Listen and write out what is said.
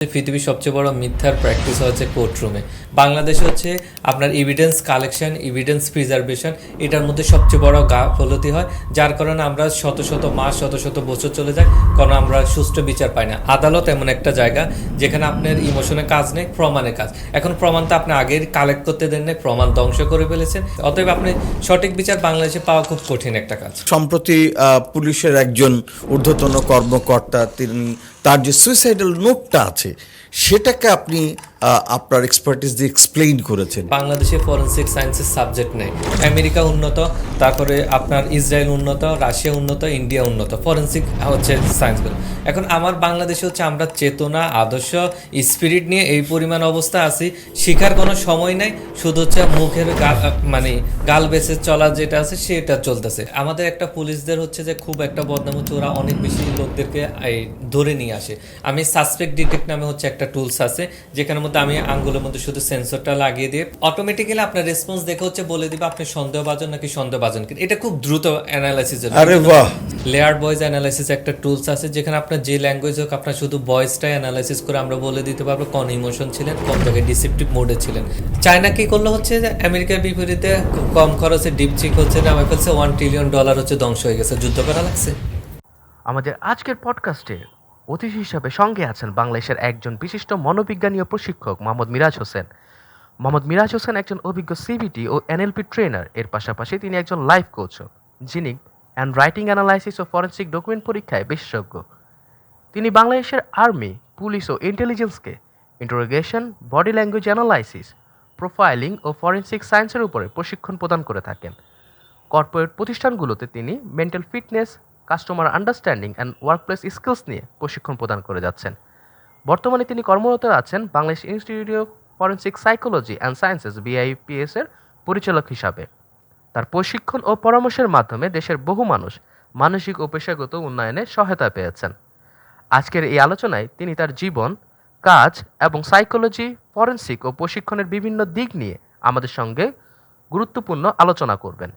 পৃথিবীর সবচেয়ে বড় মিথ্যার প্র্যাকটিস হচ্ছে কোর্টরুমে বাংলাদেশে হচ্ছে আপনার এভিডেন্স কালেকশন এভিডেন্স প্রিজার্ভেশন এটার মধ্যে সবচেয়ে বড় গাফলতি হয়, যার কারণে আমরা শত শত মাস, শত শত বছর চলে যায় কারণ আমরা সুষ্ঠু বিচার পাই না। আদালত এমন একটা জায়গা যেখানে আপনার ইমোশনের কাজ নেই প্রমাণের কাজ। এখন প্রমাণ তো আপনি আগের কালেক্ট করতে দেন নাই, প্রমাণ ধ্বংস করে ফেলেছেন। অতএব আপনি সঠিক বিচার বাংলাদেশে পাওয়া খুব কঠিন একটা কাজ। সম্প্রতি পুলিশের একজন ঊর্ধ্বতন কর্মকর্তা, তিনি তার যে সুইসাইডাল নোটটা আছে, সেটাকে আপনি আপনার এক্সপার্টিস দিয়ে এক্সপ্লেইন করেছেন। বাংলাদেশে ফরেন্সিক সায়েন্সের সাবজেক্ট নেই। আমেরিকা উন্নত, তারপরে আপনার ইসরায়েল উন্নত, রাশিয়া উন্নত, ইন্ডিয়া উন্নত। ফরেন্সিক হচ্ছে সায়েন্সগুলো এখন আমার বাংলাদেশে হচ্ছে আমরা চেতনা, আদর্শ স্পিরিট নিয়ে এই পরিমাণ অবস্থা আছি। শিখার কোনো সময় নাই, শুধু হচ্ছে মুখের গাল মানে গাল বেসে চলা যেটা আছে, সেটা চলতেছে। আমাদের একটা পুলিশদের হচ্ছে যে খুব একটা বদনাম হচ্ছে, ওরা অনেক বেশি লোকদেরকে ধরে নিয়ে আসে। আমি সাসপেক্ট ডিটেক্ট নামে হচ্ছে একটা টুলস আছে যেখানের মধ্যে আমি আঙ্গুলের মধ্যে শুধু সেন্সরটা লাগিয়ে দিয়ে অটোমেটিক্যালি আপনার রেসপন্স দেখে হচ্ছে বলে দিবে আপনি সন্দেহভাজন নাকি সন্দেহভাজন কিনা। এটা খুব দ্রুত অ্যানালাইসিস আরে বাহ! লেয়ার ভয়েস অ্যানালাইসিস একটা টুলস আছে যেখানে আপনার যে ল্যাঙ্গুয়েজ হোক আপনার শুধু ভয়েসটাই অ্যানালাইসিস করে আমরা বলে দিতে পারব কোন ইমোশন ছিলেন কোন জায়গায় ডিসেপটিভ মোডে ছিলেন। চায়না কি করল হচ্ছে যে আমেরিকার বিপরীতে খুব কম খরচে ডিপ চিক হচ্ছে নামে ফেলছে ওয়ান ট্রিলিয়ন ডলার হচ্ছে ধ্বংস হয়ে গেছে যুদ্ধ করা লাগছে। আমাদের আজকের পডকাস্টে অতিথি হিসাবে সঙ্গে আছেন বাংলাদেশের একজন বিশিষ্ট মনোবিজ্ঞানী ও প্রশিক্ষক, মোহাম্মদ মিরাজ হোসেন। মোহাম্মদ মিরাজ হোসেন একজন অভিজ্ঞ সিবিটি ও এনএলপি ট্রেনার এর পাশাপাশি তিনি একজন লাইফ কোচও যিনি অ্যান্ড রাইটিং অ্যানালাইসিস ও ফরেন্সিক ডকুমেন্ট পরীক্ষায় বিশেষজ্ঞ। তিনি বাংলাদেশের আর্মি পুলিশ ও ইন্টেলিজেন্সকে interrogation body language analysis profiling ও ফরেন্সিক সায়েন্সের উপরে প্রশিক্ষণ প্রদান করে থাকেন। কর্পোরেট প্রতিষ্ঠানগুলোতে তিনি mental fitness customer understanding and workplace skills নিয়ে প্রশিক্ষণ প্রদান করে যাচ্ছেন। বর্তমানে তিনি কর্মরত আছেন Bangladesh Institute of Forensic Psychology and Sciences BIPS এর পরিচালক হিসাবে। তার প্রশিক্ষণ ও পরামর্শের মাধ্যমে দেশের বহু মানুষ মানসিক ও পেশাগত উন্নয়নে সহায়তা পেয়েছেন। আজকের এই আলোচনায় তিনি তার জীবন, কাজ এবং সাইকোলজি ফরেন্সিক ও প্রশিক্ষণের বিভিন্ন দিক নিয়ে আমাদের সঙ্গে গুরুত্বপূর্ণ আলোচনা করবেন।